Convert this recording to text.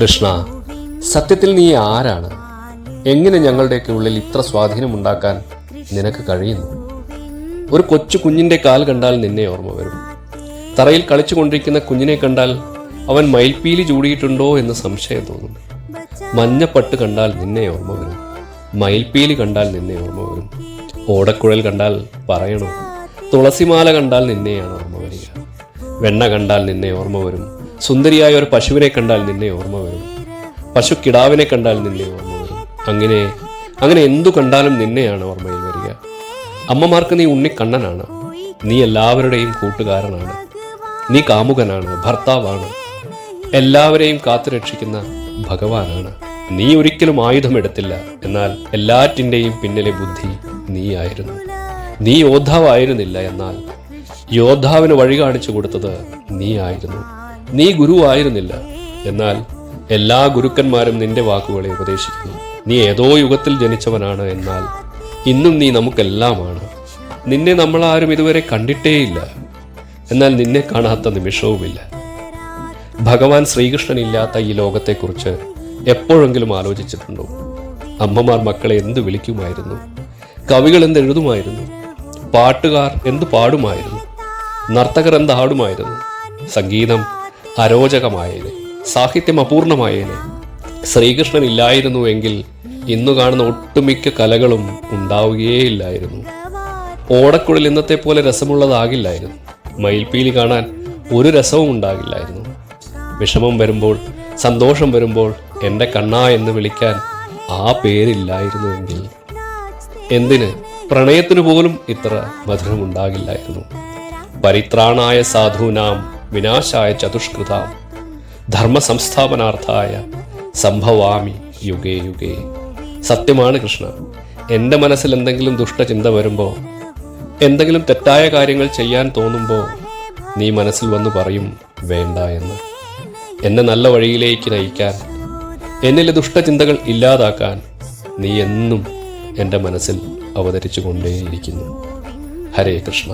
കൃഷ്ണ സത്യത്തിൽ നീ ആരാണ്? എങ്ങനെ ഞങ്ങളുടെയൊക്കെ ഉള്ളിൽ ഇത്ര സ്വാധീനമുണ്ടാക്കാൻ നിനക്ക് കഴിയുന്നു? ഒരു കൊച്ചു കുഞ്ഞിന്റെ കാൽ കണ്ടാൽ നിന്നെ ഓർമ്മ വരും. തറയിൽ കളിച്ചുകൊണ്ടിരിക്കുന്ന കുഞ്ഞിനെ കണ്ടാൽ അവൻ മയിൽപ്പീലി ചൂടിയിട്ടുണ്ടോ എന്ന് സംശയം തോന്നും. മഞ്ഞപ്പട്ട് കണ്ടാൽ നിന്നെ ഓർമ്മ വരും. മയിൽപ്പീലി കണ്ടാൽ നിന്നെ ഓർമ്മ വരും. ഓടക്കുഴൽ കണ്ടാൽ പറയണോ. തുളസിമാല കണ്ടാൽ നിന്നെയാണ് ഓർമ്മ വരിക. വെണ്ണ കണ്ടാൽ നിന്നെ ഓർമ്മ വരും. സുന്ദരിയായ ഒരു പശുവിനെ കണ്ടാൽ നിന്നെ ഓർമ്മ വരും. പശു കിടാവിനെ കണ്ടാൽ നിന്നെ ഓർമ്മ വരും. അങ്ങനെ അങ്ങനെ എന്തു കണ്ടാലും നിന്നെയാണ് ഓർമ്മയിൽ വരിക. അമ്മമാർക്ക് നീ ഉണ്ണിക്കണ്ണനാണ്. നീ എല്ലാവരുടെയും കൂട്ടുകാരനാണ്. നീ കാമുകനാണ് ഭർത്താവാണ്. എല്ലാവരെയും കാത്തുരക്ഷിക്കുന്ന ഭഗവാനാണ്. നീ ഒരിക്കലും ആയുധമെടുത്തില്ല എന്നാൽ എല്ലാറ്റിന്റെയും പിന്നിലെ ബുദ്ധി നീയായിരുന്നു. നീ യോദ്ധാവായിരുന്നില്ല എന്നാൽ യോദ്ധാവിന് വഴി കാണിച്ചു കൊടുത്തത് നീ ആയിരുന്നു നീ ഗുരുവായിരുന്നില്ല. എന്നാൽ എല്ലാ ഗുരുക്കന്മാരും നിന്റെ വാക്കുകളെ ഉപദേശിക്കുന്നു. നീ ഏതോ യുഗത്തിൽ ജനിച്ചവനാണ് എന്നാൽ ഇന്നും നീ നമുക്കെല്ലാമാണ്. നിന്നെ നമ്മൾ ആരും ഇതുവരെ കണ്ടിട്ടേയില്ല. എന്നാൽ നിന്നെ കാണാത്ത നിമിഷവുമില്ല. ഭഗവാൻ ശ്രീകൃഷ്ണൻ ഇല്ലാത്ത ഈ ലോകത്തെക്കുറിച്ച് എപ്പോഴെങ്കിലും ആലോചിച്ചിട്ടുണ്ടോ? അമ്മമാർ മക്കളെ എന്ത് വിളിക്കുമായിരുന്നു? കവികൾ എന്ത് എഴുതുമായിരുന്നു? പാട്ടുകാർ എന്ത് പാടുമായിരുന്നു? നർത്തകർ എന്ത് ആടുമായിരുന്നു? സംഗീതം അരോചകമായേനെ. സാഹിത്യം അപൂർണമായേനെ. ശ്രീകൃഷ്ണൻ ഇല്ലായിരുന്നുവെങ്കിൽ ഇന്നു കാണുന്ന ഒട്ടുമിക്ക കലകളും ഉണ്ടാവുകയേയില്ലായിരുന്നു. ഓടക്കുഴൽ ഇന്നത്തെ പോലെ രസമുള്ളതാകില്ലായിരുന്നു. മയിൽപ്പീലി കാണാൻ ഒരു രസവും ഉണ്ടാകില്ലായിരുന്നു. വിഷമം വരുമ്പോൾ സന്തോഷം വരുമ്പോൾ എന്റെ കണ്ണാ എന്ന് വിളിക്കാൻ ആ പേരില്ലായിരുന്നുവെങ്കിൽ എന്തിന്? പ്രണയത്തിനു പോലും ഇത്ര മധുരമുണ്ടാകില്ലായിരുന്നു. പരിത്രാണായ സാധൂനാം വിനാശായ ചതുഷ്കൃതാം. ധർമ്മ സംസ്ഥാപനാർത്ഥായ സംഭവാമി യുഗേ യുഗേ. സത്യമാണ് കൃഷ്ണ. എന്റെ മനസ്സിൽ എന്തെങ്കിലും ദുഷ്ടചിന്ത വരുമ്പോൾ എന്തെങ്കിലും തെറ്റായ കാര്യങ്ങൾ ചെയ്യാൻ തോന്നുമ്പോൾ നീ മനസ്സിൽ വന്ന് പറയും വേണ്ട എന്ന്. എന്നെ നല്ല വഴിയിലേക്ക് നയിക്കാൻ എന്നിലെ ദുഷ്ടചിന്തകൾ ഇല്ലാതാക്കാൻ നീ എന്നും എന്റെ മനസ്സിൽ അവതരിച്ചു കൊണ്ടേയിരിക്കുന്നു ഹരേ കൃഷ്ണ.